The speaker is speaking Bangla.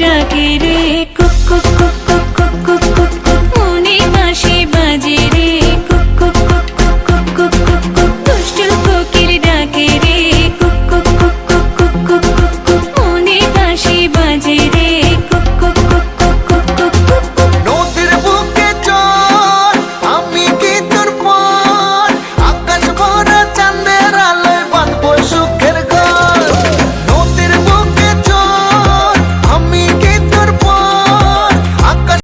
ডাকে রে।